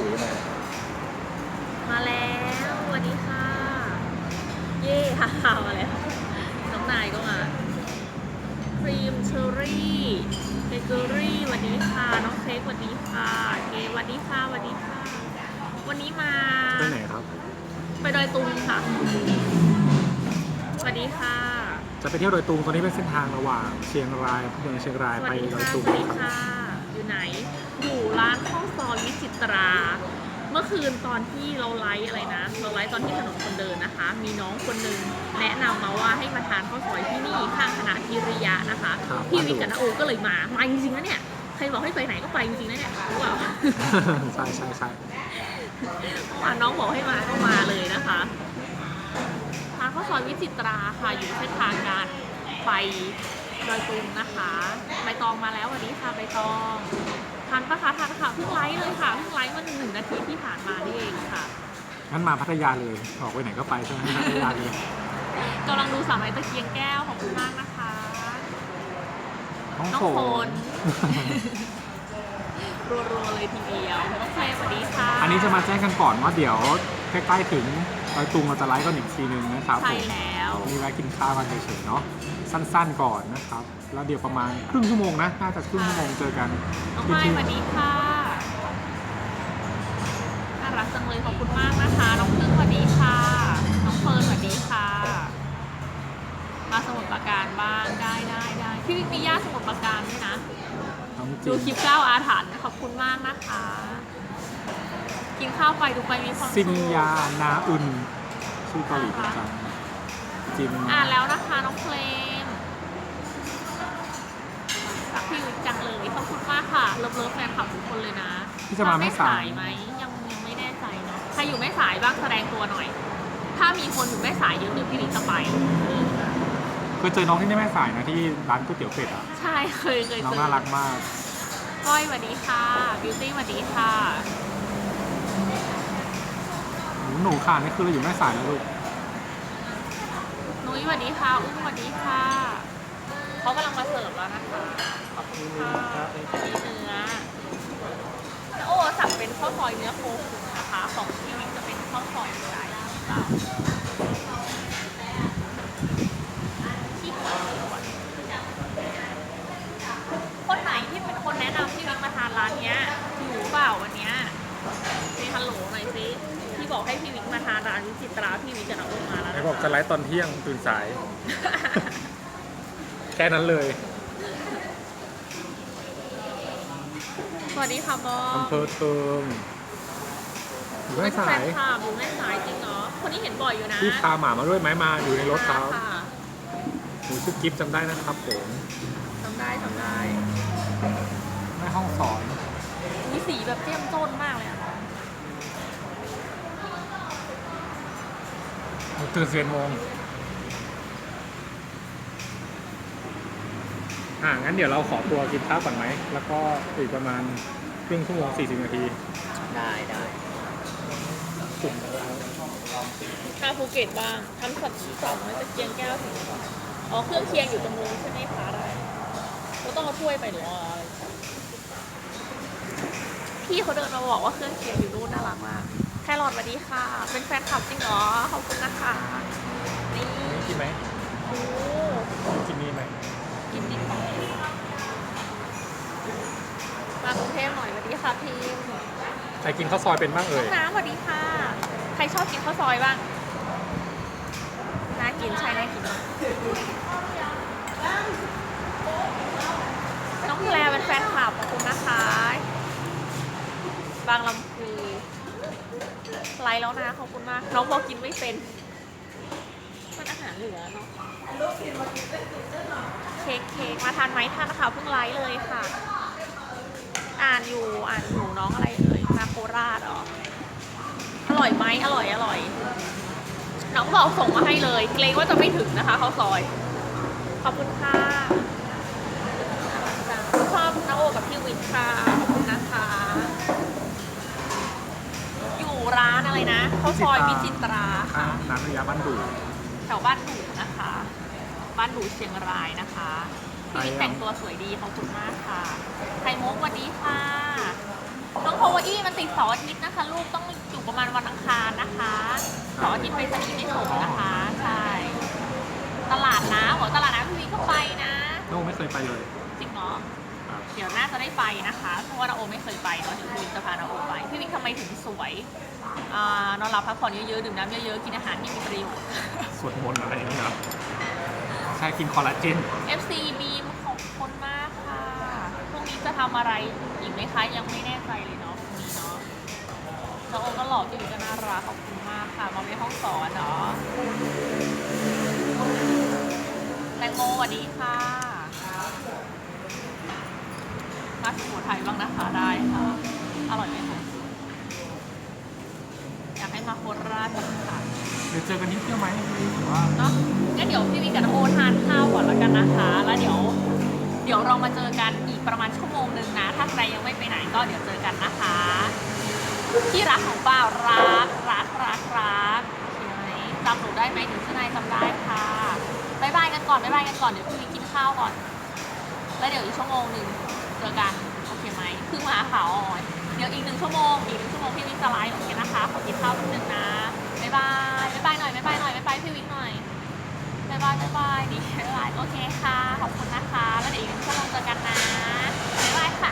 ต้องถูยังไงมาแล้วสวัสดีค่ะ เย่ฮ่าฮ่ามาแล้วน้องนายก็มาครีมเชอร์รี่เบเกอรี่สวัสดีค่ะ น้องเค้กสวัสดีค่ะเกสวัสดีค่ะสวัสดีค่ะ วันนี้มาไปไหนครับ ไปดอยตุงค่ะสวัสดีค่ะ จะไปเที่ยวดอยตุงตอนนี้เป็นเส้นทางระหว่างเชียงรายเมืองเชียงรายสวัไปสดีดอยค่ะตุสงวัสดีครับค่ะ อยู่ไหน อยู่ร้านข้าวซอยวิจิตรา เมื่อคืนตอนที่เราไลฟ์อะไรนะ เราไลฟ์ตอนที่ถนนคนเดินนะคะ มีน้องคนหนึ่งแนะนำมาว่าให้มาทานข้าวซอยที่นี่ข้างคณะพิริยะนะคะครับพี่วิกกับนาโอก็เลยมามาจริงๆนะเนี่ยใครบอกให้ไปไหนก็ไปจริงๆนะเนี่ยรู้เปล่า ใช่ใช่ใช่เมื่อวานน้องบอกให้มาก็มาเลยนะคะทางข้าวซอยวิจิตราค่ะอยู่เส้นทางการไป ดอยตุงนะคะใบตองมาแล้ววันนี้ค่ะใบตองทานปะคะทานค่ะเพิ่งไลฟ์เลยค่ะเพิ่งไลฟ์มาหนึ่งนาทีที่ผ่านมานี่เองค่ะงั้นมาพัทยาเลยออกไปไหนก็ไปใช่ไหมพัทยาเลยกำลังดูสาวไม้ตะเกียงแก้วขอบคุณมากนะคะน้องน้องโฟโฟนรัวๆเลยทีเดียวน้องเฟรมสวัสดีค่ะ อันนี้จะมาแจ้งกันก่อนว่าเดี๋ยวใกล้ๆถึง ดอยตุงเราจะไลฟ์กันอีกทีนึงนะครับใช่ผมแล้วมีแวะกินข้าวกันเฉยๆเนาะสั้นๆก่อนนะครับ แล้วเดี๋ยวประมาณครึ่งชั่วโมงนะน่าจะครึ่งชั่วโมงเจอกันน้องไม้สวัสดีค่ะน่ารักจังเลยขอบคุณมากนะคะน้องพึ่งสวัสดีค่ะ น้องเฟิร์นสวัสดีค่ะ มาสมุทรปราการบ้างได้ได้ได้พี่วิกมีญาติสมุทรปราการด้วยนะ น้องจิดูน คลิปเก้าอาถรรพ์ขอบคุณมากนะคะ กินข้าวไปดูไปมีความสุขซินยานาอึนชื่อเกาหลีจังจินอ่านแล้วนะคะน้องเพลมรักพี่วิกจังเลยขอบคุณมากค่ะเลิฟเลิฟแฟนคลับทุกคนเลยนะที่จะมาไม่สายไหมยังยังไม่แน่ใจเนาะใครอยู่ไม่สายบ้างแสดงตัวหน่อย ถ้ามีคนอยู่ไม่สายเยอะเดี๋ยวพี่วิกจะไปเคยเจอน้องที่นี่แม่สายนะที่ร้านก๋วยเตี๋ยวเป็ดอะใช่เคยเคยน้องเจอน่ารักมากก้อยสวัสดีค่ะบิวตี้สวัสดีค่ะ หนูค่ะนี่คือเราอยู่แม่สายแล้วลูกนุ้ยสวัสดีค่ะอุ้มสวัสดีค่ะเขากำลังมาเสิร์ฟแล้วนะคะขอบคุณค่ะมีเนื้อโอ้สั่งเป็นข้าวซอยเนื้อโคขุนนะคะ ของพี่วิกจะเป็นข้าวซอยไก่เปล่าที่ขวดขวดคนไหนที่เป็นคนแนะนำพี่านร้านเนี้ยอยู่เปล่าวันเนี้ยมีฮัลโหลหน่อยสิที่ บอกให้พี่วิกมาทานร้านวิจิตราพี่วิกจะเอาลงมาแล้วไหนนะบอกจะไลฟ์ตอนเที่ยงตื่นสาย แค่นั้นเลยสวัสดีค่ะบอมอำเภอเทิงอยู่แม่สาแฟยนคลับอยู่แม่สายจริงเหรอคนนี้เห็นบ่อยอยู่นะพี่พาหมามาด้วยไหมมาอยู่ในรถเขาค่ะหนูชื่อกิฟต์จำได้นะครับผมจำได้จำได้แม่ห้องสอน มีสีแบบเจ้มจ้นมากเลยอะ หนูตื่นเสียนโมงอ่างั้นเดี๋ยวเราขอตัวกินข้าวก่อนไหม แล้วก็อีกประมาณครึ่งชั่วโมง40นาทีได้ได้กลุ่มแล้วข้าวภูเก็ตบ้างทำสัตว์สองไม้ตะเกียงแก้วถึงอ๋อเครื่องเคียงอยู่ตรงนู้นใช่ไหมคะได้ก็ต้องเอาถ้วยไปหรือว่าอะไรพี่เขาเดินมาบอกว่าเครื่องเคียงอยู่นู่นน่ารักมากแค รอทสวัสดีค่ะ เป็นแฟนคลับจริงเหรอ ขอบคุณนะคะ นี่กินไหมโอ้กินนี่ไหมกินนิดหน่อยมากรุงเทพหน่อยสวัสดีค่ะทีมใครกินข้าวซอยเป็นบ้างน้เอ่อย งน้ำสวัสดีค่ะ ใครชอบกินข้าวซอยบ้าง น่ากินใช่น่ากินน้องแพรเป็นแฟนคลับขอบคุณนะคะ บางลำพูไลฟ์ แล้วนะขอบคุณมาก น้องบอกกินไม่เป็นมันอาหารเหลือเนาะเค้กเค้กมาทานไหมทานนะคะเพิ่งไลฟ์เลยค่ะ อ่านอยู่อ่านอยู่น้องอะไรเอ่ยมาโคราชเหรออร่อยไหมอร่อยอร่อยน้องบอกส่งมาให้เลย เกรงว่าจะไม่ถึงนะคะข้าวซอย ขอบคุณค่ะชอบน้าโอกับพี่วินค่ะานอะไรนะข้าวซอยวิจิตราข้าค่ะงน้ำระยะบ้านดูแถวบ้านดูนะคะ บ้านดูเชียงรายนะคะพี่วินแต่งตัวสวยดีขอบคุณมากค่ะไข่มุกสวัสดีค่ะ น้องเพราะว่าอี้มันติดเสาร์อาทิตย์นะคะ ลูกต้องอยู่ประมาณวันอังคารนะคะเสาร์อาทิตย์ไปสนีย์ไม่ส่งนะคะ ใช่ ตลาดน้ำเหรอตลาดน้ำพี่วินก็ไปนะโน่ไม่เคยไปเลย จริงเหรอครับ เดี๋ยวน่าจะได้ไปนะคะเพราะว่านาโอไม่เคยไปเนาะเดี๋ยวพี่วินจะพานาโอไปพี่วินทำไมถึงสวยอ่านอนหลับพักผ่อนเยอะๆดื่มน้ำเยอะๆกินอาหารที่มีประโยชน์ สวดมนต์อะไรอย่างเงี้ยครับใช่กินคอลลาเจน FC บีมขอบคุณมากค่ะพรุ่งนี้จะทำอะไรอีกไหมคะยังไม่แน่ใจเลยเนาะพรุ่งนี้เนาะน้องโอก็หล่อพี่วินก็น่ารักขอบคุณมากค่ะมาในห้องสอนเนาะแตงโมสวัสดีค่ะ มา สุโขทัยบ้างนะคะได้ค่ะ อร่อยไหมคะอยากให้มาโคราชจังค่ะเดี๋ยวเจอกันที่เที่ยวไหมหรือว่าเนาะงั้นเดี๋ยวพี่วินกับน้องโอทานข้าวก่อนแล้วกันนะคะ แล้วเดี๋ยว เดี๋ยวเรามาเจอกันอีกประมาณชั่วโมงหนึ่งนะ ถ้าใครยังไม่ไปไหนก็เดี๋ยวเจอกันนะคะ ที่รักของป้ารักรักรักรักโอเคไหมจำหนูได้ไหมหนูชื่อนายจำได้ค่ะบายบายกันก่อนบายบายกันก่อนเดี๋ยวพี่วินกินข้าวก่อน แล้วเดี๋ยวอีกชั่วโมงหนึ่งเจอกันโอ เคไหมเพิ่งมาค่ะอ่อนเดี๋ยวอีกหนึ่งชั่วโมงอีกหนึ่งชั่วโมงพี่วินจะไลฟ์โอเคนะคะขอกินข้าวนิดนึงนะบ๊ายบายบ๊ายบายหน่อยบ๊ายบายหน่อยบ๊ายบายพี่วินหน่อยบ๊ายบายบ๊ายบายดีบายบายโอเคค่ะขอบคุณนะคะ แล้วเดี๋ยวอีกหนึ่งชั่วโมงเจอกันนะบ๊ายบายค่ะ